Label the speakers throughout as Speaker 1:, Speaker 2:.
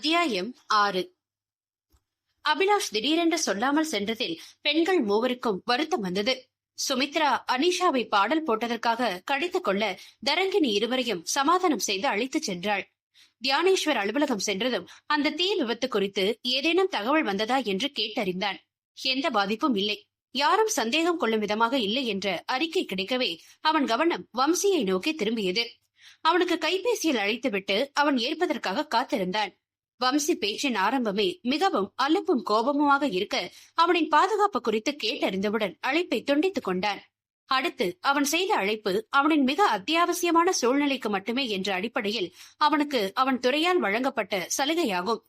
Speaker 1: அத்தியாயம் ஆறு. அபிலாஷ் திடீரென்று சொல்லாமல் சென்றதில் பெண்கள் மூவருக்கும் வருத்தம் வந்தது. சுமித்ரா அனிஷாவை பாடல் போட்டதற்காக கடித்துக் கொள்ள தரங்கினி இருவரையும் சமாதானம் செய்து அழைத்துச் சென்றாள். தியானேஸ்வர் அலுவலகம் சென்றதும் அந்த தீ விபத்து குறித்து ஏதேனும் தகவல் வந்ததா என்று கேட்டறிந்தான். எந்த பாதிப்பும் இல்லை. யாரும் சந்தேகம் கொள்ளும் விதமாக இல்லை என்ற அறிக்கை கிடைக்கவே அவன் கவனம் வம்சியை நோக்கி திரும்பியது. அவனுக்கு கைபேசியில் அழைத்துவிட்டு அவன் ஏற்பதற்காக காத்திருந்தான். வம்சி பேச்சின் ஆரம்பமே மிகவும் அலுப்பும் கோபமுமாக இருக்க அவனின் பாதுகாப்பு குறித்து கேட்டறிந்தவுடன் அழைப்பை துண்டித்துக் கொண்டான். அடுத்து அவன் செய்த அழைப்பு அவனின் மிக அத்தியாவசியமான சூழ்நிலைக்கு மட்டுமே என்ற அடிப்படையில் அவனுக்கு அவன் துறையால் வழங்கப்பட்ட சலுகையாகும்.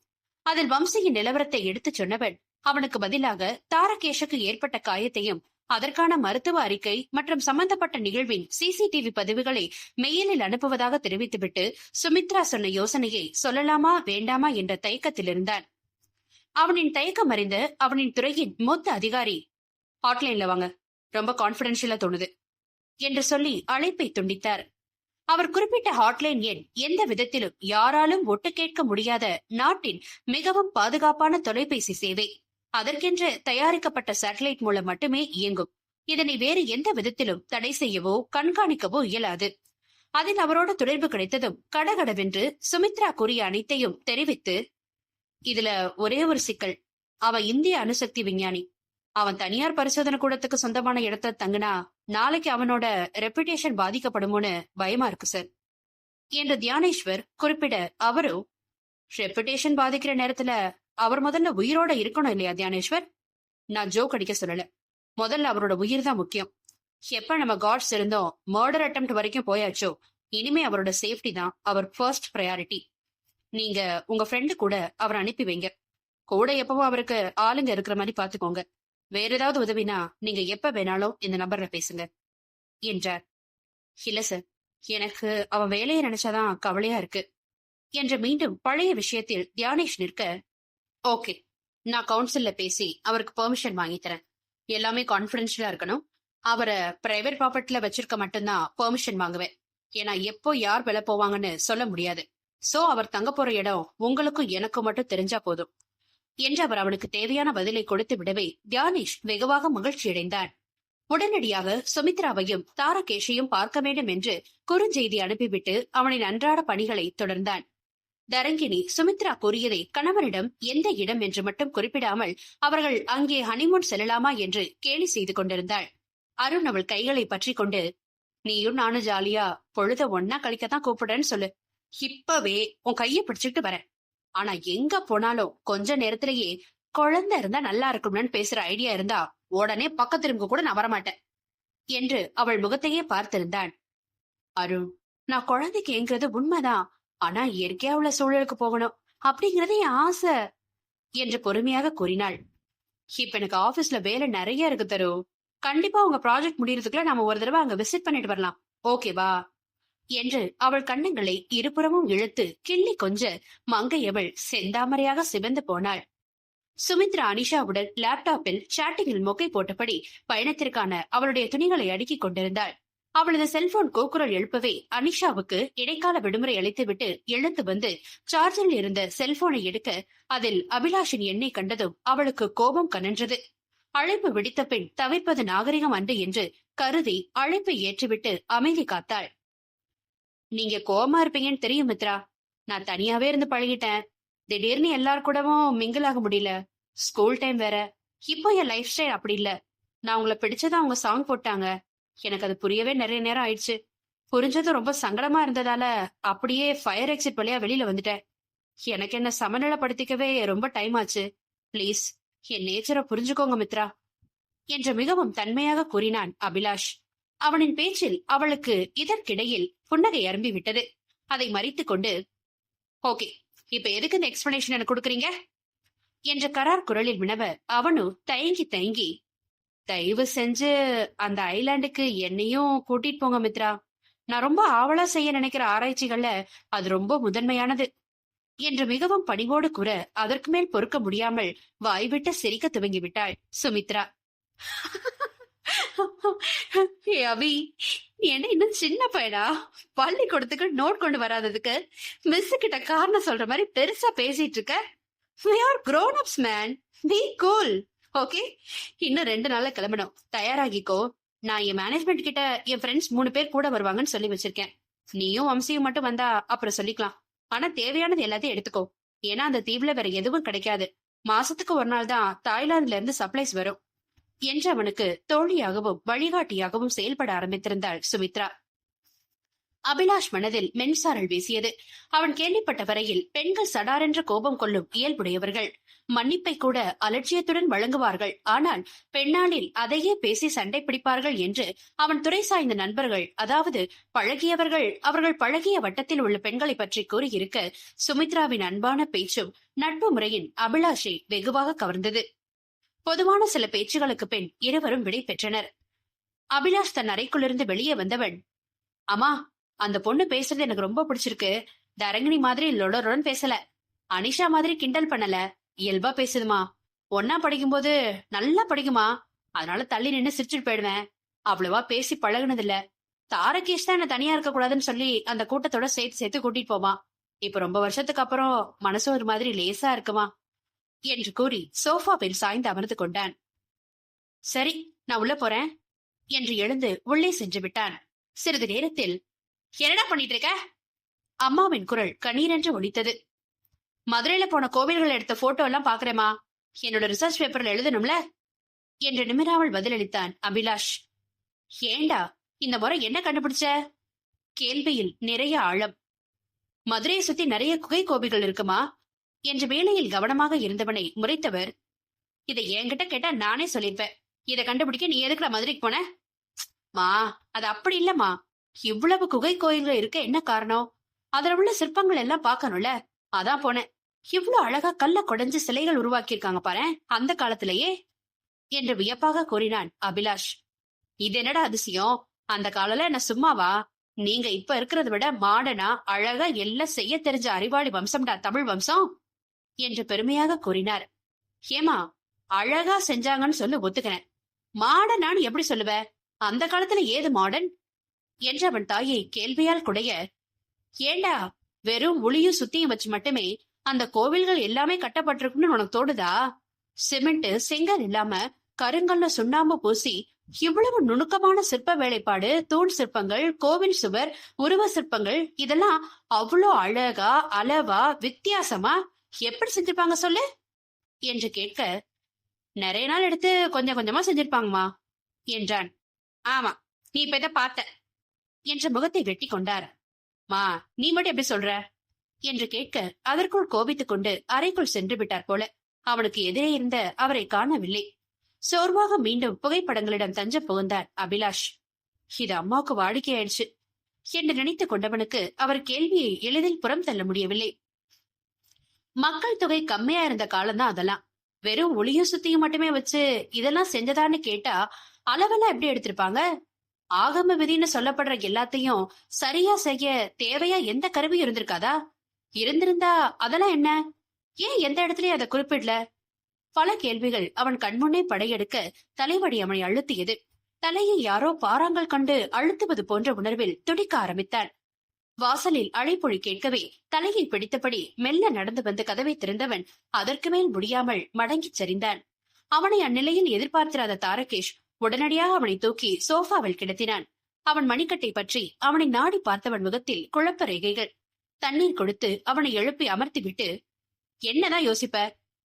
Speaker 1: அதில் வம்சியின் நிலவரத்தை எடுத்துச் சொன்னவன் அவனுக்கு பதிலாக தாரகேஷுக்கு ஏற்பட்ட காயத்தையும் அதற்கான மருத்துவ அறிக்கை மற்றும் சம்பந்தப்பட்ட நிகழ்வின் சிசிடிவி பதிவுகளை மெயிலில் அனுப்புவதாக தெரிவித்துவிட்டு சுமித்ரா சொன்ன யோசனையை சொல்லலாமா வேண்டாமா என்ற தயக்கத்தில் இருந்தான் அவனின் தயக்கம் அறிந்த அவனின் துறையின் மூத்த அதிகாரி ஹாட்லைன்ல வாங்க ரொம்ப கான்பிடென்ஷியலா தோணுது என்று சொல்லி அழைப்பை துண்டித்தார். அவர் குறிப்பிட்ட ஹாட்லைன் எண் எந்த விதத்திலும் யாராலும் ஒட்டு கேட்க முடியாத நாட்டின் மிகவும் பாதுகாப்பான தொலைபேசி சேவை. அதற்கென்று தயாரிக்கப்பட்ட சேட்டலைட் மூலம் மட்டுமே இயங்கும். இதனை வேறு எந்த விதத்திலும் தடை செய்யவோ கண்காணிக்கவோ இயலாது. அதில் அவரோட தொடர்பு கிடைத்ததும் கடகடவென்று சுமித்ரா கூறிய அனைத்தையும் தெரிவித்து இதுல ஒரே ஒரு சிக்கல். அவன் இந்திய அணுசக்தி விஞ்ஞானி. அவன் தனியார் பரிசோதனை கூடத்துக்கு சொந்தமான இடத்த தங்குனா நாளைக்கு அவனோட ரெப்புடேஷன் பாதிக்கப்படுமோன்னு பயமா இருக்கு சார் என்று தியானேஸ்வர் குறிப்பிட அவரும் ரெப்புடேஷன் பாதிக்கிற நேரத்துல அவர் முதல்ல உயிரோட இருக்கணும் இல்லையா தியானேஸ்வர்? நான் ஜோக் அடிக்க சொல்லல. முதல்ல அவரோட உயிர் தான் முக்கியம். எப்ப நம்ம காட்ஸ் இருந்தோம் மர்டர் அட்டம் வரைக்கும் போயாச்சோ இனிமே அவரோட சேஃப்டி தான் அவர் ஃபர்ஸ்ட் ப்ரையாரிட்டி நீங்க உங்க ஃப்ரெண்டு கூட அவர் அனுப்பி வைங்க. கூட எப்பவும் அவருக்கு ஆளுங்க இருக்கிற மாதிரி பாத்துக்கோங்க. வேற ஏதாவது உதவினா நீங்க எப்ப வேணாலும் இந்த நம்பர்ல பேசுங்க. என்றார். இல்ல சார் எனக்கு அவன் வேலையை நினைச்சாதான் கவலையா இருக்கு. என்று மீண்டும் பழைய விஷயத்தில் தியானேஷ் நிற்க ஓகே நான் கவுன்சில்ல பேசி அவருக்கு பெர்மிஷன் வாங்கி தரேன். எல்லாமே கான்பிடென்ஷியலா இருக்கணும். அவரை பிரைவேட் ப்ராப்பர்ட்டில வச்சிருக்க மட்டும்தான் பெர்மிஷன் வாங்குவேன். ஏன்னா எப்போ யார் விலை போவாங்கன்னு சொல்ல முடியாது. சோ அவர் தங்க போற இடம் உங்களுக்கும் எனக்கும் மட்டும் தெரிஞ்சா போதும். என்று அவர் அவனுக்கு தேவையான பதிலை கொடுத்து விடவே தியானேஷ் வெகுவாக மகிழ்ச்சி அடைந்தான் உடனடியாக சுமித்ராவையும் தாரகேஷையும் பார்க்க வேண்டும் என்று குறுஞ்செய்தி அனுப்பிவிட்டு அவனின் அன்றாட பணிகளை தொடர்ந்தான். தரங்கினி சுமித்ரா கூறியதை கணவனிடம் எந்த இடம் என்று மட்டும் குறிப்பிடாமல் அவர்கள் அங்கே ஹனிமூன் செல்லலாமா என்று கேலி செய்து கொண்டிருந்தாள். அருண் அவள் கைகளை பற்றி கொண்டு நீயும் நானும் ஜாலியா பொழுத ஒன்னா கழிக்கத்தான் கூப்பிடுறேன்னு சொல்லு. இப்பவே உன் கைய பிடிச்சிட்டு வரேன். ஆனா எங்க போனாலும் கொஞ்ச நேரத்திலேயே குழந்தை இருந்தா நல்லா இருக்கும்னு பேசுற ஐடியா இருந்தா உடனே பக்கத்திரும்ப கூட நான் வரமாட்டேன் என்று அவள் முகத்தையே பார்த்திருந்தான் அருண் நான் குழந்தைக்கு ஏங்குறது உண்மைதான். ஆனா இயற்கையா உள்ள சூழலுக்கு போகணும் அப்படிங்கறது என் ஆசை என்று பொறுமையாக கூறினாள். இப்ப எனக்கு ஆபீஸ்ல வேலை நிறைய இருக்கு தரு. கண்டிப்பா உங்க ப்ராஜெக்ட் முடியறதுக்குள்ள நாம ஒரு தடவை அங்க விசிட் பண்ணிட்டு வரலாம். ஓகேவா என்று அவள் கண்ணங்களை இருபுறமும் இழுத்து கிள்ளி கொஞ்ச மங்கையவள் செந்தாமரையாக சிவந்து போனாள். சுமித்ரா அனிஷாவுடன் லேப்டாப்பில் சாட்டிங்கில் மொக்கை போட்டபடி பயணத்திற்கான அவளுடைய துணிகளை அடுக்கிக் கொண்டிருந்தாள். அவளது செல்போன் கூக்குரல் எழுப்பவே அனிஷாவுக்கு இடைக்கால விடுமுறை அளித்துவிட்டு எழுந்து வந்து சார்ஜில் இருந்த செல்போனை எடுக்க அதில் அபிலாஷின் எண்ணை கண்டதும் அவளுக்கு கோபம் கனன்றது. அழைப்பு விடுத்த பின் தவிர்ப்பது நாகரிகம் அன்று என்று கருதி அழைப்பை ஏற்றிவிட்டு அமைதி காத்தாள். நீங்க கோபமா இருப்பீங்கன்னு தெரியும் மித்ரா. நான் தனியாவே இருந்து பழகிட்டேன். திடீர்னு எல்லார் கூடவும் மிங்கிள் ஆக முடியல. ஸ்கூல் டைம் வேற. இப்போ என் லைஃப் ஸ்டைல் அப்படி இல்ல. நான் உங்களை பிடிச்சதா அவங்க சாங் போட்டாங்க. எனக்கு அது புரியவே நிறைய நேரம் ஆயிடுச்சு. புரிஞ்சதும் ரொம்ப சங்கடமா இருந்ததால அப்படியே ஃபயர் எக்ஸிட் வழியா வெளியில வந்துட்டேன். எனக்கு என்ன சமநிலைப்படுத்திக்கவே ரொம்ப டைம் ஆச்சு. பிளீஸ் என் நேச்சரை புரிஞ்சுக்கோங்க மித்ரா என்று மிகவும் தன்மையாக கூறினான் அபிலாஷ். அவனின் பேச்சில் அவளுக்கு இதற்கிடையில் புன்னகை அரும்பி விட்டது. அதை மறித்து கொண்டு ஓகே இப்ப எதுக்கு இந்த எக்ஸ்பிளனேஷன் எனக்கு கொடுக்குறீங்க? என்ற கரார் குரலில் வினவ அவனு தயங்கி தயங்கி தயவு செஞ்சு அந்த ஐலாண்டுக்கு என்னையும் கூட்டிட்டு போங்க மித்ரா. நான் ரொம்ப ஆவலா செய்ய நினைக்கிற ஆராய்ச்சிகள்ல அது ரொம்ப முதன்மையானது. என்று மிகவும் பணிவோடு கூற அதற்கு மேல் பொறுக்க முடியாமல் வாய்விட்டு சிரிக்க துவங்கி விட்டாள் சுமித்ரா அபி என்ன இன்னும் சின்ன பையனா? பள்ளிக்கூடத்துக்கு நோட் கொண்டு வராததுக்கு மிஸ் கிட்ட காரணம் சொல்ற மாதிரி பெருசா பேசிட்டு இருக்க. We are grown ups man be cool okay? இன்னும் ரெண்டு நாள்ல கிளம்பணும். தயாராகிக்கோ. நான் என் மேனேஜ்மெண்ட் கிட்ட என் ஃப்ரெண்ட்ஸ் மூணு பேர் கூட வருவாங்கன்னு சொல்லி வச்சிருக்கேன். நீயும் வம்சியும் மட்டும் வந்தா அப்புறம் சொல்லிக்கலாம். ஆனா தேவையானது எல்லாத்தையும் எடுத்துக்கோ. ஏன்னா அந்த தீவுல வேற எதுவும் கிடைக்காது. மாசத்துக்கு ஒரு நாள் தான் தாய்லாந்துல இருந்து சப்ளைஸ் வரும். என்று அவனுக்கு தோழியாகவும் வழிகாட்டியாகவும் செயல்பட ஆரம்பித்திருந்தாள் சுமித்ரா. அபிலாஷ் மனதில் மென்சாரல் வீசியது. அவன் கேள்விப்பட்ட வரையில் பெண்கள் சடாரென்று கோபம் கொள்ளும் இயல்புடையவர்கள். மன்னிப்பை கூட அலட்சியத்துடன் வழங்குவார்கள். ஆனால் பெண்ணாளில் அதையே பேசி சண்டை பிடிப்பார்கள் என்று அவன் துறை சாய்ந்த நண்பர்கள் அதாவது பழகியவர்கள் அவர்கள் பழகிய வட்டத்தில் உள்ள பெண்களை பற்றி கூறியிருக்க சுமித்ராவின் அன்பான பேச்சும் நட்பு முறையின் அபிலாஷை வெகுவாக கவர்ந்தது. பொதுவான சில பேச்சுகளுக்கு பின் இருவரும் விடை பெற்றனர். அபிலாஷ் தன் அறைக்குள்ளிருந்து வெளியே வந்தவன் அம்மா அந்த பொண்ணு பேசுறது எனக்கு ரொம்ப பிடிச்சிருக்கு. தரங்கிணி மாதிரி லொடருடன் பேசல. அனிஷா மாதிரி கிண்டல் பண்ணல. இயல்பா பேசுதுமா. ஒன்னா படிக்கும்போது நல்லா படிக்குமா. அதனால தள்ளி நின்னு சிரிச்சுட்டு போயிடுவேன். அவ்வளவா பேசி பழகுனது இல்ல தாரகேஷ் தான் என்ன தனியா இருக்க கூடாதுன்னு சொல்லி அந்த கூட்டத்தோட சேர்த்து சேர்த்து கூட்டிட்டு போமா இப்ப ரொம்ப வருஷத்துக்கு அப்புறம் மனசு ஒரு மாதிரி லேசா இருக்குமா. என்று கூறி சோஃபாவில் சாய்ந்து அமர்ந்து கொண்டான். சரி நான் உள்ள போறேன். என்று எழுந்து உள்ளே சென்று விட்டான். சிறிது நேரத்தில் என்னடா பண்ணிட்டு இருக்க அம்மாவின் குரல் கண்ணீரென்று ஒழித்தது மதுரையில போன கோவில்கள் எடுத்த போட்டோ எல்லாம் பாக்குறேமா என்னோட ரிசர்ச் பேப்பர்ல எழுதணும்ல? என்று நிமிராமல் பதிலளித்தான் அபிலாஷ். ஏண்டா இந்த முறை என்ன கண்டுபிடிச்ச? கேள்வியில் நிறைய ஆழம். மதுரையை சுத்தி நிறைய குகை கோவில்கள் இருக்குமா? என்ற வேலையில் கவனமாக இருந்தவனை முறைத்தவர் இதை என்கிட்ட கேட்டா நானே சொல்லிருப்பேன். இதை கண்டுபிடிக்க நீ எதுக்குற மதுரைக்கு போன? மா அது அப்படி இல்லம்மா. இவ்வளவு குகை கோயில்கள் இருக்க என்ன காரணம்? அதுல உள்ள சிற்பங்கள் எல்லாம் பாக்கணும்ல அதான் போனேன். இவ்வளவு அழகா கல்ல குடைஞ்சு சிலைகள் உருவாக்கி இருக்காங்க பாரு அந்த காலத்திலேயே? என்று வியப்பாக கூறினான் அபிலாஷ். இது என்னடா அதிசயம்? அந்த காலத்துல என்ன சும்மாவா? நீங்க இப்ப இருக்கிறத விட மாடனா அழகா எல்லாம் செய்ய தெரிஞ்ச அறிவாளி வம்சம்டா தமிழ் வம்சம்? என்று பெருமையாக கூறினார். ஏமா அழகா செஞ்சாங்கன்னு சொல்லி ஒத்துக்கிறேன். மாடனான்னு எப்படி சொல்லுவ? அந்த காலத்துல ஏது மாடர்ன் என்று அவன் தாயை கேள்வியால் குடைய ஏண்டா வெறும் ஒளியும் சுத்தியும் வச்சு மட்டுமே அந்த கோவில்கள் எல்லாமே கட்டப்பட்டிருக்குன்னு உனக்கு தோடுதா சிமெண்ட் செங்கல் இல்லாம கருங்கல்ல சுண்ணாம்பு பூசி இவ்வளவு நுணுக்கமான சிற்ப வேலைப்பாடு தூண் சிற்பங்கள் கோவில் சுவர் உருவ சிற்பங்கள் இதெல்லாம் அவ்வளோ அழகா அளவா வித்தியாசமா? எப்படி செஞ்சிருப்பாங்க சொல்லு? என்று கேட்க நிறைய நாள் எடுத்து கொஞ்சம் கொஞ்சமா செஞ்சிருப்பாங்கம்மா என்றான். ஆமா நீ இப்ப இதை பார்த்த. என்ற முகத்தை வெட்டி கொண்டார். மா நீ மட்டும் எப்படி சொல்ற? என்று கேட்க அதற்குள் கோபித்துக் கொண்டு அறைக்குள் சென்று விட்டார் போல. அவனுக்கு எதிரே இருந்த அவரை காணவில்லை. சோர்வாக மீண்டும் புகைப்படங்களிடம் தஞ்சம் புகுந்தார் அபிலாஷ். இது அம்மாவுக்கு வாடிக்கையாயிடுச்சு என்று நினைத்துக் கொண்டவனுக்கு அவர் கேள்வியை எளிதில் புறம் தள்ள முடியவில்லை. மக்கள் தொகை கம்மியா இருந்த காலம்தான் அதெல்லாம். வெறும் ஒளியும் சுத்தியும் மட்டுமே வச்சு இதெல்லாம் செஞ்சதான்னு கேட்டா அளவெல்லாம் எப்படி எடுத்திருப்பாங்க? ஆகம விதின்னு சொல்லப்படுற எல்லாத்தையும் சரியா செய்ய தேவையா எந்த கருவியும் இருந்திருக்காதா? இருந்திருந்தா அதெல்லாம் என்ன? ஏன் எந்த இடத்துலயும் அதை குறிப்பிடல? பல கேள்விகள் அவன் கண்முன்னே படையெடுக்க தலைவடி அவனை அழுத்தியது. தலையை யாரோ பாறாங்கள் கண்டு அழுத்துவது போன்ற உணர்வில் துடிக்க ஆரம்பித்தான். வாசலில் அழைப்பொழி கேட்கவே தலையை பிடித்தபடி மெல்ல நடந்து வந்து கதவை திறந்தவன் அதற்கு மேல் முடியாமல் மடங்கிச் சரிந்தான். அவனை அந்நிலையில் எதிர்பார்த்திராத தாரகேஷ் உடனடியாக அவனை தூக்கி சோஃபாவில் கிடத்தினான். அவன் மணிக்கட்டை பற்றி அவனை நாடி பார்த்தவன் முகத்தில் குழப்ப ரேகைகள். தண்ணீர் கொடுத்து அவனை எழுப்பி அமர்த்திவிட்டு என்னதான் யோசிப்ப?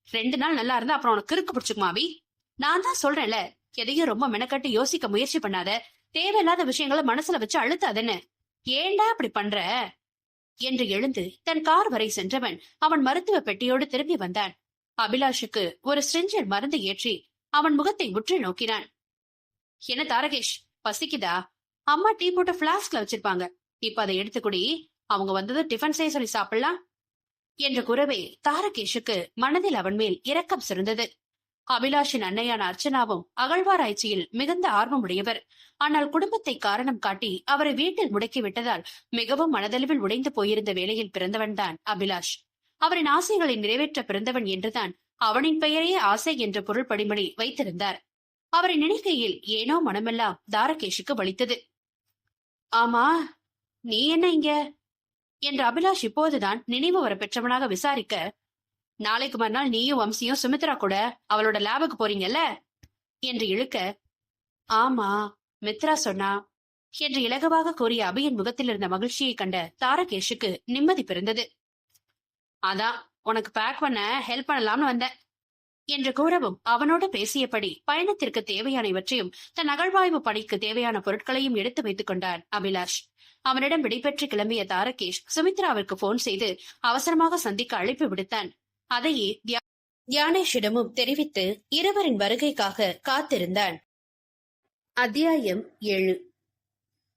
Speaker 1: ரெண்டு நாள் நல்லா இருந்தா அப்புறம் உனக்கு கிறுக்கு பிடிச்சுக்குமாவி நான் தான் சொல்றேன்ல. எதையும் ரொம்ப மெனக்கட்டு யோசிக்க முயற்சி பண்ணாத. தேவையில்லாத விஷயங்களை மனசுல வச்சு அழுத்தாதன்னு. ஏண்டா அப்படி பண்ற? என்று எழுந்து தன் கார் வரை சென்றவன் அவன் மருத்துவ பெட்டியோடு திரும்பி வந்தான். அபிலாஷுக்கு ஒரு ஸ்ட்ரிஞ்சர் மருந்து ஏற்றி அவன் முகத்தை உற்று நோக்கினான். என்ன தாரகேஷ் பசிக்குதா? அம்மா டீ போட்டு பிளாஸ்க்ல வச்சிருப்பாங்க. இப்ப அதை எடுத்துக்குடி அவங்க வந்தது டிஃபன் செய்ய சொல்லி சாப்பிடலாம். என்ற குறவே தாரகேஷுக்கு மனதில் அவன் மேல் இரக்கம் சிறந்தது. அபிலாஷின் அன்னையான அர்ச்சனாவும் அகழ்வாராய்ச்சியில் மிகுந்த ஆர்வம் உடையவர் ஆனால் குடும்பத்தை காரணம் காட்டி அவரை வீட்டில் முடக்கி விட்டதால் மிகவும் மனதளவில் உடைந்து போயிருந்த வேளையில் பிறந்தவன்தான் அபிலாஷ். அவரின் ஆசைகளை நிறைவேற்ற பிறந்தவன் என்றுதான் அவனின் பெயரையே ஆசை என்ற பொருள் படிமொழி வைத்திருந்தார். அவரை நினைக்கையில் ஏனோ மனமெல்லாம் தாரகேஷுக்கு வலித்தது. ஆமா நீ என்ன இங்க? என்று அபிலாஷ் இப்போதுதான் நினைவு வர பெற்றவனாக விசாரிக்க நாளைக்கு மறுநாள் நீயும் வம்சியும் சுமித்ரா கூட அவளோட லேபுக்கு போறீங்கல்ல? என்று இழுக்க ஆமா மித்ரா சொன்னா என்று இலகுவாக கூறிய அபியின் முகத்தில் இருந்த மகிழ்ச்சியை கண்ட தாரகேஷுக்கு நிம்மதி பிறந்தது. அதான் உனக்கு பேக் பண்ண ஹெல்ப் பண்ணலாம்னு வந்தேன். என்று கூறவும் அவனோடு பேசியபடி பயணத்திற்கு தேவையானவற்றையும் தன் அகழ்வாய்வு பணிக்கு தேவையான பொருட்களையும் எடுத்து வைத்துக் கொண்டான் அபிலாஷ். அவனிடம் விடைபெற்று கிளம்பிய தாரகேஷ் சுமித்ராவிற்கு போன் செய்து அவசரமாக சந்திக்க அழைப்பு விடுத்தான். அதையே தியா- தியானேஷிடமும் தெரிவித்து இருவரின் வருகைக்காக காத்திருந்தான். அத்தியாயம் ஏழு.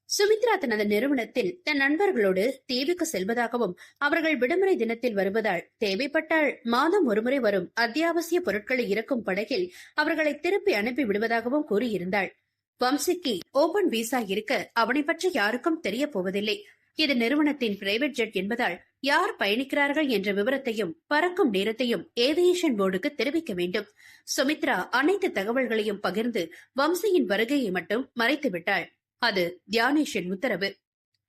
Speaker 1: சுமித்ரா தனது நிறுவனத்தில் தன் நண்பர்களோடு தீவுக்கு செல்வதாகவும் அவர்கள் விடுமுறை தினத்தில் வருவதால் தேவைப்பட்டால் மாதம் ஒருமுறை வரும் அத்தியாவசிய பொருட்களை இறக்கும் படகில் அவர்களை திருப்பி அனுப்பி விடுவதாகவும் கூறியிருந்தாள். வம்சிக்கு ஓபன் விசா இருக்க அவனை பற்றி யாருக்கும் தெரிய போவதில்லை. இது நிறுவனத்தின் பிரைவேட் ஜெட் என்பதால் யார் பயணிக்கிறார்கள் என்ற விவரத்தையும் பறக்கும் நேரத்தையும் ஏவியேஷன் போர்டுக்கு தெரிவிக்க வேண்டும். சுமித்ரா அனைத்து தகவல்களையும் பகிர்ந்து வம்சியின் வருகையை மட்டும் மறைத்துவிட்டாள். அது தியானேஷின் உத்தரவு.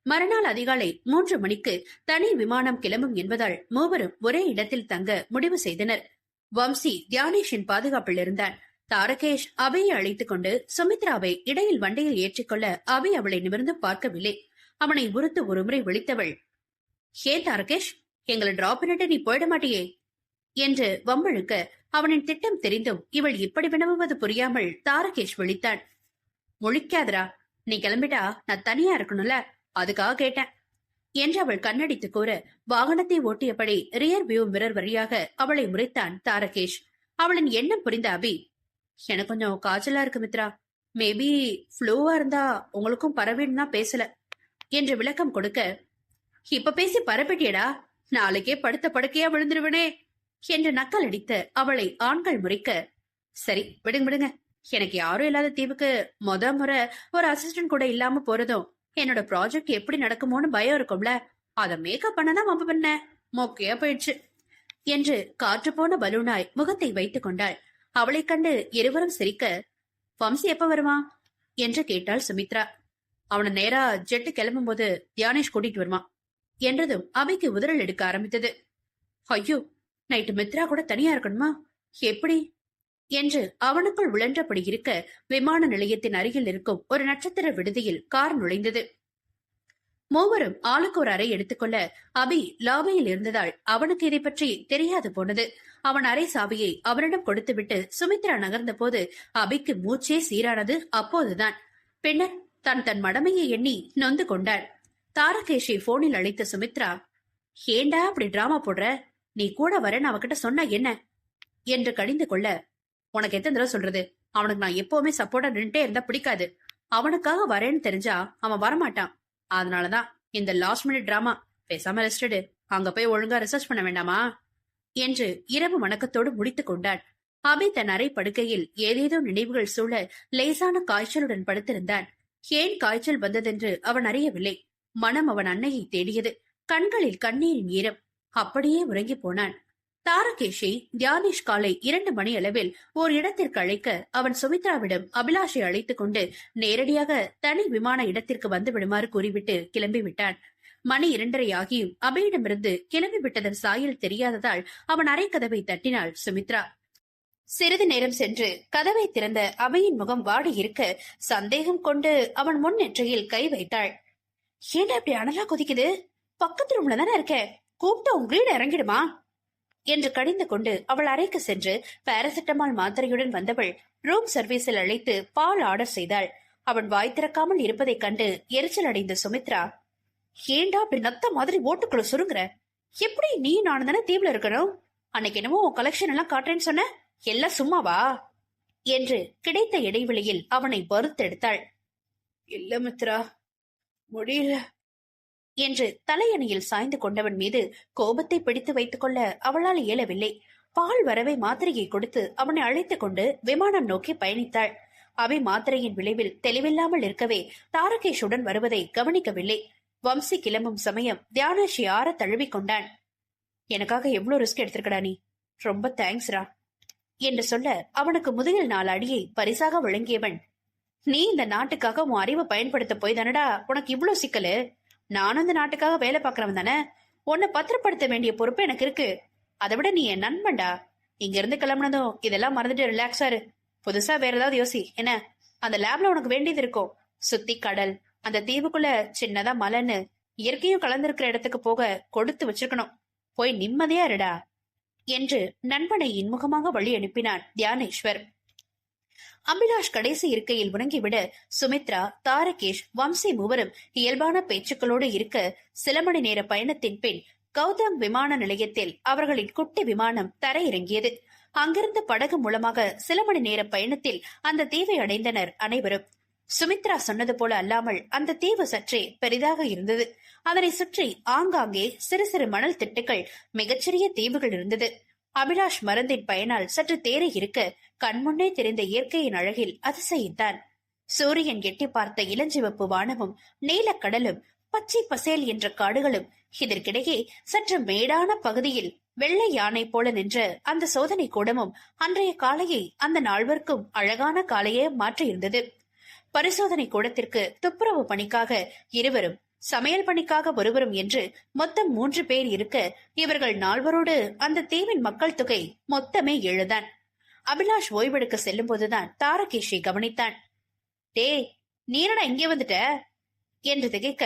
Speaker 1: மறுநாள் அதிகாலை மூன்று மணிக்கு தனி விமானம் கிளம்பும் என்பதால் மூவரும் ஒரே இடத்தில் தங்க முடிவு செய்தனர். வம்சி தியானேஷின் பாதுகாப்பில் இருந்தான். தாரகேஷ் அவையை அழைத்துக் கொண்டு சுமித்ராவை இடையில் வண்டியில் ஏற்றிக்கொள்ள அவை அவளை நிமிர்ந்து பார்க்கவில்லை. அவனை உறுத்து ஒருமுறை விழித்தவள் ஹே தாரகேஷ் எங்களை டிராப் பண்ணிட்டு நீ போயிட மாட்டியே என்று வம்பழுக்க அவனின் திட்டம் தெரிந்தும் இவள் இப்படி வினவுவது புரியாமல் தாரகேஷ் விழித்தான். முழிக்காதரா நீ கிளம்பிட்டா நான் தனியா இருக்கணும்ல? அதுக்காக கேட்டேன். என்று அவள் கண்ணடித்து கூற வாகனத்தை ஓட்டியபடி ரியர் வியூ மிரர் வழியாக அவளை முறைத்தான் தாரகேஷ். அவளின் எண்ணம் புரிந்த அபி எனக்கு கொஞ்சம் காய்ச்சலா இருக்கு மித்ரா. மேபி ஃப்ளூவா இருந்தா உங்களுக்கும் பரவின்னு தான் பேசல. என்று விளக்கம் கொடுக்க இப்ப பேசி பரப்பிட்டியடா. நாளைக்கே படுத்த படுக்கையா விழுந்துருவனே. என்று நக்கல் அடித்து அவளை ஆண்கள் முறைக்க சரி விடுங்க விடுங்க. எனக்கு யாரும் இல்லாத தீவுக்கு மொத முறை ஒரு அசிஸ்டன்ட் கூட இல்லாம போறதும் என்னோட ப்ராஜெக்ட் எப்படி நடக்குமோன்னு பயம் இருக்கும்ல. அத மேக்கப் பண்ணதான் மப்ப பண்ண. மொக்கையா போயிடுச்சு. என்று காற்று போன பலூனாய் முகத்தை வைத்துக் கொண்டாள். அவளைக் கண்டு இருவரும் சிரிக்க வம்சி எப்ப வருவான் என்று கேட்டாள் சுமித்ரா. அவனை நேரா ஜெட்டு கிளம்பும் போது தியானேஷ் கூட்டிட்டு வருவான் என்றதும் அவைக்கு உதறல் எடுக்க ஆரம்பித்தது. ஐயோ நைட்டு மித்ரா கூட தனியா இருக்கணுமா? எப்படி? என்று அவனுக்குள் உழன்றபடி இருக்க விமான நிலையத்தின் அருகில் இருக்கும் ஒரு நட்சத்திர விடுதியில் கார் நுழைந்தது. மூவரும் ஆளுக்கு ஒரு அறை எடுத்துக்கொள்ள அபி லாபியில் இருந்ததால் அவனுக்கு இதை பற்றி தெரியாது போனது. அவன் அறை சாவியை அவனிடம் கொடுத்துவிட்டு சுமித்ரா நகர்ந்த போது அபிக்கு மூச்சே சீரானது அப்போதுதான். பின்னர் தன் தன் மடமையை எண்ணி நொந்து கொண்டாள். தாரகேஷை போனில் அழைத்த சுமித்ரா ஏண்டா அப்படி டிராமா போடுற? நீ கூட வரேன்னு அவகிட்ட சொன்ன என்ன? என்று கடிந்து கொள்ள உனக்கு எத்தனை தடவை சொல்றது? அவனுக்கு நான் எப்பவுமே சப்போர்ட்டா நின்ட்டே இருந்தா பிடிக்காது. அவனுக்காக வரேன்னு தெரிஞ்சா அவன் வரமாட்டான். அதனாலதான் இந்த லாஸ்ட் மினிட் டிராமா பேசாம ரெஸ்டடு அங்க போய் ஒழுங்கா ரிசர்ச் பண்ண வேண்டாமா? என்று இரவு வணக்கத்தோடு முடித்துக் கொண்டான். அபி தன் அறை படுக்கையில் ஏதேதோ நினைவுகள் சூழ லேசான காய்ச்சலுடன் படுத்திருந்தான். ஏன் காய்ச்சல் வந்ததென்று அவன் அறியவில்லை. மனம் அவன் அன்னையை தேடியது. கண்களில் கண்ணீரின் ஈரம். அப்படியே உறங்கி போனான். தாரகேஷை தியானேஷ் காலை இரண்டு மணி அளவில் ஓர் இடத்திற்கு அழைக்க அவன் சுமித்ராவிடம் அபிலாஷை அழைத்துக் கொண்டு நேரடியாக தனி விமான இடத்திற்கு வந்து விடுமாறு கூறிவிட்டு கிளம்பி விட்டான் மணி இரண்டரை ஆகியும் அபையிடமிருந்து கிளம்பி விட்டதன் சாயல் தெரியாததால் அவன் அறை கதவை தட்டினாள் சுமித்ரா. சிறிது நேரம் சென்று கதவை திறந்த அபையின் முகம் வாடி இருக்க சந்தேகம் கொண்டு அவன் முன் நெற்றையில் கை வைத்தாள். ஏன்டா இப்படி அனலா கொதிக்குது? பக்கத்து ரூம்ல தானே இருக்க? கூப்பிட்டு உங்க வீடு இறங்கிடுமா? என்று கடிந்து கொண்டு அவள் அறைக்கு சென்று பாராசிட்டமால் மாத்திரையுடன் வந்தவள் ரூம் சர்வீஸில் அழைத்து பால் ஆர்டர் செய்தாள். அவன் வாய் திறக்காமல் இருப்பதைக் கண்டு எரிச்சல் அடைந்த சுமித்ரா ஏண்டா அப்படி நத்த மாதிரி ஓட்டுக்குள்ள சுருங்குற? எப்படி நீ நானும் தானே தீவுல இருக்கணும் அன்னைக்கு என்னமோ உன் கலெக்ஷன் எல்லாம் காட்டுறேன்னு சொன்ன? எல்லாம் சும்மாவா? என்று கிடைத்த இடைவெளியில் அவனை வறுத்தெடுத்தாள் இல்ல மித்ரா முடியல. என்று தலையணையில் சாய்ந்து கொண்டவன் மீது கோபத்தை பிடித்து வைத்துக் கொள்ள அவளால் இயலவில்லை. பால் வரவை மாத்திரையை கொடுத்து அவனை அழைத்துக் கொண்டு விமானம் நோக்கி பயணித்தாள். அவை மாத்திரையின் விளைவில் தெளிவில்லாமல் இருக்கவே தாரகேஷுடன் வருவதை கவனிக்கவில்லை. வம்சி கிளம்பும் சமயம் தியானேஷி ஆற தழுவிக் கொண்டான். எனக்காக எவ்வளவு ரிஸ்க் எடுத்திருக்கடா நீ? ரொம்ப தேங்க்ஸ்ரா என்று சொல்ல அவனுக்கு முதுகில் நாலு அடியை பரிசாக வழங்கியவன். நீ இந்த நாட்டுக்காக உன் அறிவை பயன்படுத்த போய் தானடா? உனக்கு இவ்வளவு சிக்கலு? நானும் இந்த நாட்டுக்காக வேலை பார்க்கறவன் தானே? உன்னை பத்திரப்படுத்த வேண்டிய பொறுப்பு எனக்கு இருக்கு. அதை விட நீ என் நண்பன்டா. இங்க இருந்து கிளம்புனதும் இதெல்லாம் மறந்துட்டு ரிலாக்ஸா இரு. புதுசா வேற ஏதாவது யோசி. என்ன? அந்த லேப்ல உனக்கு வேண்டியது இருக்கும். சுத்தி கடல் அந்த தீவுக்குள்ள சின்னதா மலைன்னு இயற்கையும் கலந்திருக்கிற இடத்துக்கு போக கொடுத்து வச்சிருக்கணும். போய் நிம்மதியா இருடா. என்று நண்பனை இன்முகமாக வழி அனுப்பினான் தியானேஸ்வர். அபிலாஷ் கடைசி இருக்கையில் உறங்கிவிட சுமித்ரா தாரகேஷ் வம்சி மூவரும் இயல்பான பேச்சுக்களோடு இருக்க சில மணி நேர பயணத்தின் பின் கௌதம் விமான நிலையத்தில் அவர்களின் குட்டி விமானம் தரையிறங்கியது. அங்கிருந்து படகு மூலமாக சில மணி நேர பயணத்தில் அந்த தீவை அடைந்தனர் அனைவரும். சுமித்ரா சொன்னது போல அல்லாமல் அந்த தீவு சற்றே பெரிதாக இருந்தது. அதனை சுற்றி ஆங்காங்கே சிறு சிறு மணல் திட்டுகள் மிகச்சிறிய தீவுகள் இருந்தது. அபிலாஷ் மருந்தின் பயனால் சற்று தேறி இருக்க கண்முன்னே தெரிந்த இயற்கையின் அழகில் அதிசயித்தான். சூரியன் எட்டி பார்த்த இளஞ்சிவப்பு வானமும் நீலக்கடலும் பச்சை பசேல் என்ற காடுகளும் இதற்கிடையே சற்று மேடான பகுதியில் வெள்ளை யானை போல நின்ற அந்த சோதனை கூடமும் அன்றைய காலையை அந்த நால்வர்க்கும் அழகான காலையே மாற்றியிருந்தது. பரிசோதனை கூடத்திற்கு துப்புரவு பணிக்காக இருவரும் சமையல் பணிக்காக ஒருவரும் என்று மொத்தம் மூன்று பேர் இருக்க இவர்கள் நால்வரோடு அந்த தீவின் மக்கள் தொகை மொத்தமே ஏழுதான். அபிலாஷ் ஓய்வெடுக்க செல்லும் போதுதான் தாரகேஷை கவனித்தான். டே நீரடா இங்கே வந்துட்ட? என்று திகைக்க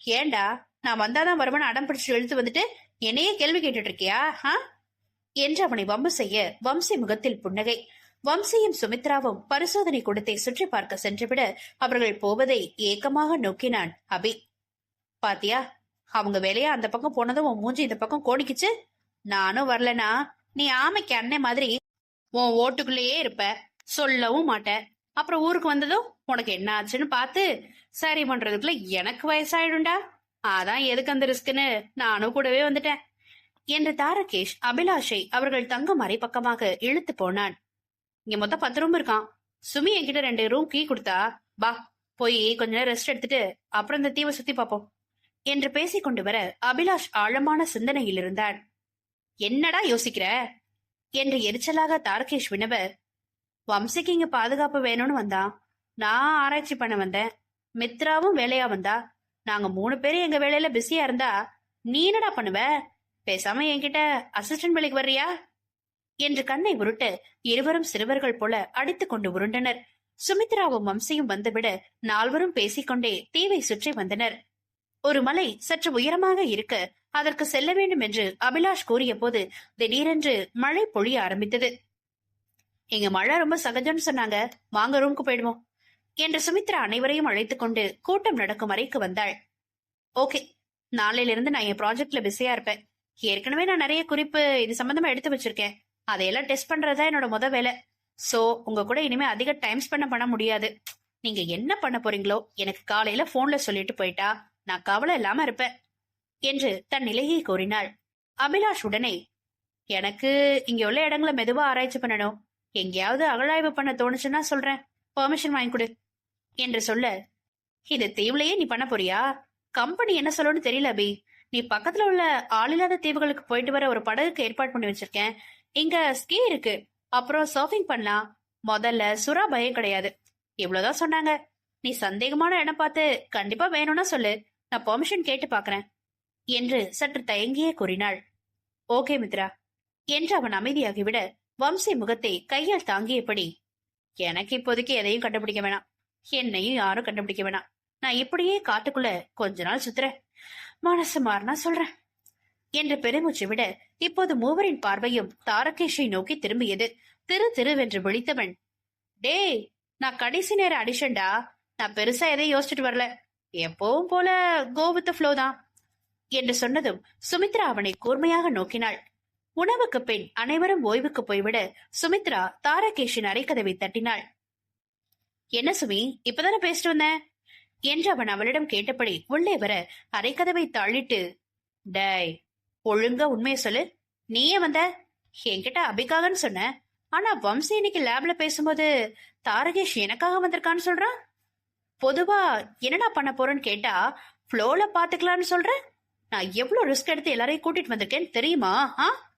Speaker 1: ஏண்டா நான் வந்தாதான் வருவன அடம் பிடிச்சு எழுத்து வந்துட்டு என்னையே கேள்வி கேட்டுட்டு இருக்கியா ஹா என்று அவனை வம்பு செய்ய வம்சி முகத்தில் புன்னகை. வம்சியும் சுமித்ராவும் பரிசோதனை கூடத்தை சுற்றி பார்க்க சென்றுவிட அவர்கள் போவதை ஏக்கமாக நோக்கினான் அபி. பாத்தியா அவங்க வேலையா அந்த பக்கம் போனதும் உன் மூஞ்சி இந்த பக்கம் கோடிக்குச்சு நானும் வரலனா நீ ஆமைக்கு அண்ணன் மாதிரி உன் ஓட்டுக்குள்ளேயே இருப்ப. சொல்லவும் மாட்டேன் அப்புறம் ஊருக்கு வந்ததும் உனக்கு என்ன ஆச்சுன்னு பார்த்து சரி பண்றதுக்குள்ள எனக்கு வயசாயிடும்டா. அதான் எதுக்கு அந்த ரிஸ்க்னு நானும் கூடவே வந்துட்டேன். என்று தாரகேஷ் அபிலாஷை அவர்கள் தங்கும் அரைப்பக்கமாக இழுத்து போனான். இங்க மொத்தம் பத்து ரூம் இருக்கான் சுமி என்கிட்ட ரெண்டு ரூம் கீ கொடுத்தா பா போய் கொஞ்ச நேரம் ரெஸ்ட் எடுத்துட்டு அப்புறம் இந்த தீவை சுத்தி பார்ப்போம் என்று பேசிக் கொண்டு வர அபிலாஷ் ஆழமான சிந்தனையில் இருந்தான். என்னடா யோசிக்கிற? என்று எரிச்சலாக தாரகேஷ் வினவ வம்சிக்கு இங்க பாதுகாப்பு வேணும்னு வந்தான் நான் ஆராய்ச்சி பண்ண வந்தேன். மித்ராவும் வேலையா வந்தா. நாங்க மூணு பேரும் எங்க வேலையில பிஸியா இருந்தா நீ என்னடா பண்ணுவ? பேசாம என்கிட்ட அசிஸ்டன்ட் வேலைக்கு வர்றியா? என்று கண்ணை உருட்டு இருவரும் சிறுவர்கள் போல அடித்துக் கொண்டு உருண்டனர். சுமித்ராவும் வம்சியும் வந்துவிட நால்வரும் பேசிக்கொண்டே தீவை சுற்றி வந்தனர். ஒரு மலை சற்று உயரமாக இருக்க அதற்கு செல்ல வேண்டும் என்று அபிலாஷ் கூறிய போது திடீரென்று மழை பொழிய ஆரம்பித்தது. இங்க மழை ரொம்ப சகஜம்னு சொன்னாங்க. வாங்க ரூம்க்கு போயிடுவோம் என்று சுமித்ரா அனைவரையும் அழைத்துக் கொண்டு கூட்டம் நடக்கும் வரைக்கு வந்தாள். ஓகே நாளையிலிருந்து நான் என் ப்ராஜெக்ட்ல பிஸியா இருப்பேன். ஏற்கனவே நான் நிறைய குறிப்பு இது சம்பந்தமா எடுத்து வச்சிருக்கேன். அதையெல்லாம் டெஸ்ட் பண்றதா என்னோட முத வேலை. சோ உங்க கூட இனிமே அதிக டைம் ஸ்பெண்ட் பண்ண முடியாது. நீங்க என்ன பண்ண போறீங்களோ எனக்கு காலையில போன்ல சொல்லிட்டு போயிட்டா நான் கவலை இல்லாம இருப்பேன் என்று தன் நிலையை கூறினாள். அபிலாஷ் உடனே எனக்கு இங்க உள்ள இடங்களை மெதுவா ஆராய்ச்சி பண்ணணும். எங்கேயாவது அகழாய்வு பண்ண தோணுச்சுன்னா சொல்றேன். பெர்மிஷன் வாங்கி கொடு என்று சொல்ல இது தீவுலயே நீ பண்ண போறியா? கம்பெனி என்ன சொல்லணும்னு தெரியல அபி. நீ பக்கத்துல உள்ள ஆளில்லாத தீவுகளுக்கு போயிட்டு வர ஒரு படகுக்கு ஏற்பாடு பண்ணி வச்சிருக்கேன். இங்க ஸ்கீ இருக்கு. அப்புறம் சர்ஃபிங் பண்ணலாம் முதல்ல சுறா பயம் கிடையாது. இவ்வளவுதான் சொன்னாங்க. நீ சந்தேகமான இடம் பார்த்து கண்டிப்பா வேணும்னா சொல்லு. நான் பெர்மிஷன் கேட்டு பாக்குறேன் என்று சற்று தயங்கியே கூறினாள். ஓகே மித்ரா. என்று அவன் அமைதியாகிவிட வம்சி முகத்தை கையால் தாங்கியபடி எனக்கு இப்போதைக்கு எதையும் கண்டுபிடிக்க வேணாம். என்னையும் யாரும் கண்டுபிடிக்க வேணாம். நான் இப்படியே காட்டுக்குள்ள கொஞ்ச நாள் சுத்துறேன். மனசு மாறினா சொல்றேன். என்று பெருமூச்சு விட இப்போது மூவரின் பார்வையும் தாரகேஷை நோக்கி திரும்பியது. திரு திருவென்று விழித்தவன் டேய் நான் கடைசி நேர அடிஷன்டா? நான் பெருசா எதையும் யோசிச்சுட்டு வரல. எப்பவும் போல கோ வித் ஃப்ளோ தான். என்று சொன்னதும் சுமித்ரா அவனை கூர்மையாக நோக்கினாள். உணவுக்கு பின் அனைவரும் ஓய்வுக்கு போய்விட சுமித்ரா தாரகேஷின் அரைக்கதவை தட்டினாள். என்ன சுமி இப்பதானே பேசிட்டு வந்த? என்று அவன் அவளிடம் கேட்டபடி உள்ளே வர அரைக்கதவை தள்ளிட்டு டேய் ஒழுங்கா உண்மையை சொல்லு. நீயே வந்த. என்கிட்ட அபிக்காகன்னு சொன்ன. ஆனா வம்சி இன்னைக்கு லேப்ல பேசும்போது தாரகேஷ் எனக்காக வந்திருக்கான்னு சொல்றான் பொதுவா என்னடா பண்ண போறேன்னு கேட்டா ஃப்ளோல பாத்துக்கலாம்னு சொல்ற? நான் எவ்வளவு ரிஸ்க் எடுத்து எல்லாரையும் கூட்டிட்டு வந்திருக்கேன்னு தெரியுமா? ஆ?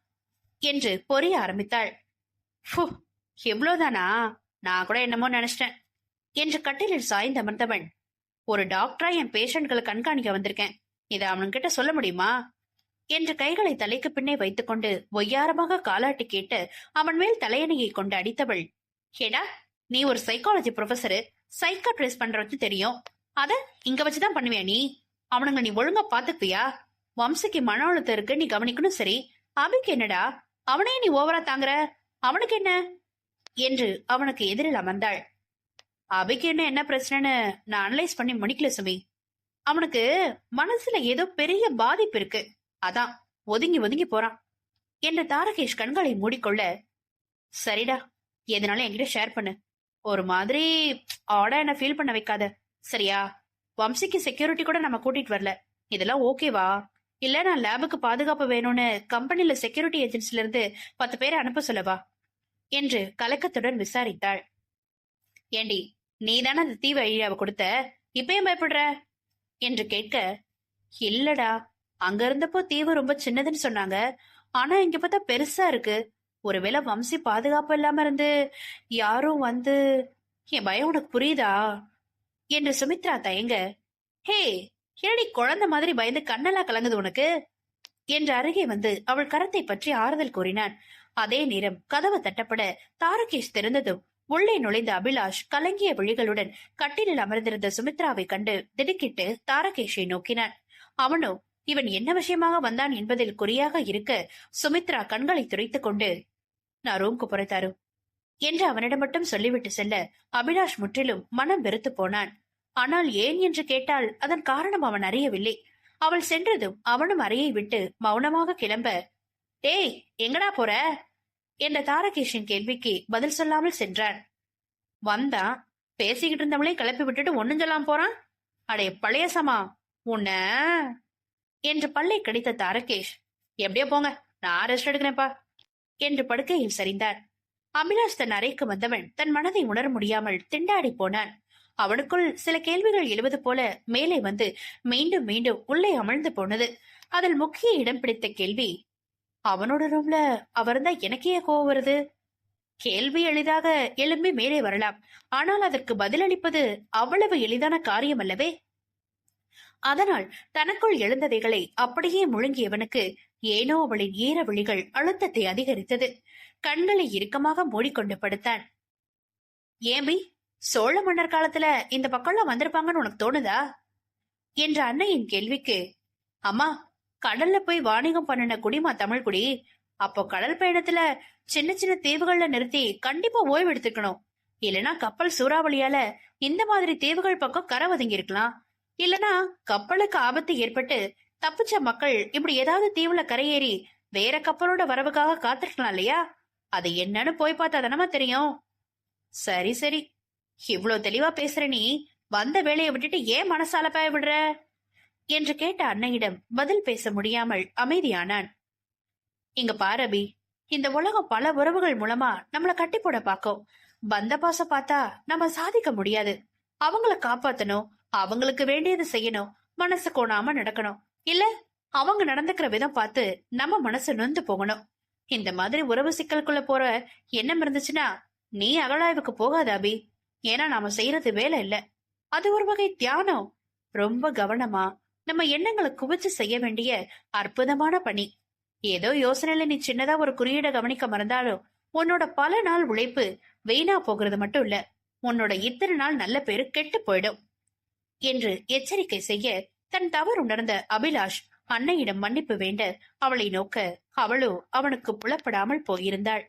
Speaker 1: என்று பொரிய ஆரம்பித்தாள். ஃபு, இவ்வளவுதானா நான் கூட என்னமோ நினைச்சிட்டேன். என்று கட்டிலில் சாய்ந்து அமர்ந்தவன் ஒரு டாக்டரா என் பேஷண்ட்களை கண்காணிக்க வந்திருக்கேன். இதை அவன்கிட்ட சொல்ல முடியுமா? என்று கைகளை தலைக்கு பின்னே வைத்துக்கொண்டு ஒய்யாரமாக காலாட்டி கேட்டு அவன் மேல் தலையணையை கொண்டு அடித்தவள். ஏடா நீ ஒரு சைக்காலஜி ப்ரொஃபஸரு சைக்காட்ரிஸ்ட் பண்றது தெரியும். அத இங்க வச்சுதான் பண்ணுவியா நீ? அவனுங்க நீ ஒழுங்கா பாத்துக்குவியா வம்சிக்கு மன அழுத்தம் இருக்கு நீ கவனிக்கணும் சரி. அபிக்கு என்னடா? அவனே நீ ஓவரா தாங்குற? அவனுக்கு என்ன? என்று அவனுக்கு எதிரில் அமர்ந்தாள். அபிக்கு என்ன என்ன பிரச்சனைன்னு நான் அனலைஸ் பண்ணி முடிக்கல சுமி. அவனுக்கு மனசுல ஏதோ பெரிய பாதிப்பு இருக்கு. அதான் ஒதுங்கி ஒதுங்கி போறான். என்று தாரகேஷ் கண்களை மூடிக்கொள்ள சரிடா எதனாலும் என்கிட்ட ஷேர் பண்ணு. ஒரு மாதிரி ஆடா என்ன ஃபீல் பண்ண வைக்காத. சரியா? வம்சிக்கு செக்யூரிட்டி கூட நம்ம கூட்டிட்டு வரல. இதெல்லாம் ஓகேவா இல்ல நான் லேபுக்கு பாதுகாப்பு வேணும்னு கம்பெனில செக்யூரிட்டி ஏஜென்சில இருந்து பத்து பேரை அனுப்ப சொல்லவா? என்று கலக்கத்துடன் விசாரித்தாள். ஏண்டி நீ தானே அந்த தீவு ஐடியாவை கொடுத்த? இப்பயும் பயப்படுற? என்று கேட்க இல்லடா அங்க இருந்தப்போ தீவு ரொம்ப சின்னதுன்னு சொன்னாங்க. ஆனா இங்க பார்த்தா பெருசா இருக்கு. ஒருவேளை வம்சி பாதுகாப்பு இல்லாம இருந்து யாரும் வந்து என் பயம் உனக்கு புரியுதா? என்று சுமித்ரா தயங்க ஹே என்னடி குழந்தை மாதிரி பயந்து கண்ணெல்லாம் கலங்குது உனக்கு? என்று அருகே வந்து அவள் கரத்தை பற்றி ஆறுதல் கூறினான். அதே நேரம் கதவு தட்டப்பட தாரகேஷ் திறந்ததும் உள்ளே நுழைந்த அபிலாஷ் கலங்கிய விழிகளுடன் கட்டிலில் அமர்ந்திருந்த சுமித்ராவை கண்டு திடுக்கிட்டு தாரகேஷை நோக்கினான். அவனோ இவன் என்ன விஷயமாக வந்தான் என்பதில் குறியாக இருக்க சுமித்ரா கண்களை துரைத்துக் கொண்டு நான் ரூம்க்கு புறத்தாரு என்று அவனிடம் மட்டும் சொல்லிவிட்டு செல்ல அபிலாஷ் முற்றிலும் மனம் வெறுத்து போனான். ஆனால் ஏன் என்று கேட்டால் அதன் காரணம் அவன் அறியவில்லை. அவள் சென்றதும் அவனும் அறையை விட்டு மௌனமாக கிளம்ப டேய் எங்கடா போற? என்ற தாரகேஷின் கேள்விக்கு பதில் சொல்லாமல் சென்றான். வந்தான் பேசிக்கிட்டு இருந்தவளையும் கிளப்பி விட்டுட்டு ஒன்னும் சொல்லாம போறான்? அடைய பழைய சமா உன்ன என்று பல்லை கடித்த தாரகேஷ் எப்படியோ போங்க நான் ரெஸ்ட் எடுக்கிறேன்ப்பா என்று படுக்கையில் சரிந்தார். அபிலாஷ் தன் அறைக்கு வந்தவன் தன் மனதை உணர முடியாமல் திண்டாடி போனான். அவனுக்குள் சில கேள்விகள் எழுவது போல மேலே வந்து மீண்டும் மீண்டும் உள்ளே அமர்ந்து போனது. அதில் முக்கிய இடம் பிடித்த கேள்வி அவனோட ரூம்ல அவர்தான் எனக்கே கோவம் வருது? கேள்வி எளிதாக எழும்பி மேலே வரலாம். ஆனால் அதற்கு பதிலளிப்பது அவ்வளவு எளிதான காரியம் அல்லவே அதனால் தனக்குள் எழுந்ததைகளை அப்படியே முழுங்கியவனுக்கு ஏனோ அவளின் ஈர விழிகள் அழுத்தத்தை அதிகரித்தது. கண்களை இறுக்கமாக மூடிக்கொண்டு படுத்தான். ஏம்பி சோழ மன்னர் காலத்துல இந்த பக்கம்லாம் வந்திருப்பாங்கன்னு உனக்கு தோணுதா? என்ற அன்னையின் கேள்விக்கு அம்மா கடல்ல போய் வாணிகம் பண்ணின குடிமா தமிழ்குடி அப்போ கடல் பயணத்துல சின்ன சின்ன தீவுகள்ல நிறுத்தி கண்டிப்பா ஓய்வு எடுத்துக்கணும். இல்லனா கப்பல் சூறாவளியால இந்த மாதிரி தீவுகள் பக்கம் கரை ஒதுங்கி இருக்கலாம் இல்லனா கப்பலுக்கு ஆபத்து ஏற்பட்டு தப்பிச்ச மக்கள் இப்படி ஏதாவது தீவுல கரையேறி வேற கப்பலோட வரவுக்காக காத்திருக்கலாம் இல்லையா? அது என்னன்னு போய் பார்த்தா தானமா தெரியும். சரி சரி. இவ்ளோ தெளிவா பேசுற நீ வந்த வேலையை விட்டுட்டு ஏன் மனசால பாய விடுற? என்று கேட்ட அன்னையிடம் பதில் பேச முடியாமல் அமைதியானான். இங்க பாரபி இந்த உலகம் பல உறவுகள் மூலமா நம்மள கட்டி போட பாக்கும் பந்த பாசம் பார்த்தா நம்ம சாதிக்க முடியாது. அவங்கள காப்பாத்தணும் அவங்களுக்கு வேண்டியது செய்யணும். மனசு கோணாம நடக்கணும். இல்ல அவங்க நடந்துக்கிற விதம் பார்த்து நம்ம மனசு நொந்து போகணும். இந்த மாதிரி உறவு சிக்கலுக்குள்ள போற எண்ணம் இருந்துச்சுன்னா நீ அகழாய்வுக்கு போகாத அபி. ஏன்னா நாம செய்யறது வேலை இல்ல. அது ஒரு வகை தியானம். ரொம்ப கவனமா நம்ம எண்ணங்களை குவிச்சு செய்ய வேண்டிய அற்புதமான பணி. ஏதோ யோசனையில நீ சின்னதா ஒரு குறியீட கவனிக்க மறந்தாலும் உன்னோட பல நாள் உழைப்பு வீணா போகிறது மட்டும் இல்ல. உன்னோட இத்தனை நாள் நல்ல பேரு கெட்டு போயிடும். என்று எச்சரிக்கை செய்ய தன் தவறு உணர்ந்த அபிலாஷ் அன்னையிடம் மன்னிப்பு வேண்ட அவளை நோக்க அவளோ அவனுக்கு புலப்படாமல் போயிருந்தாள்.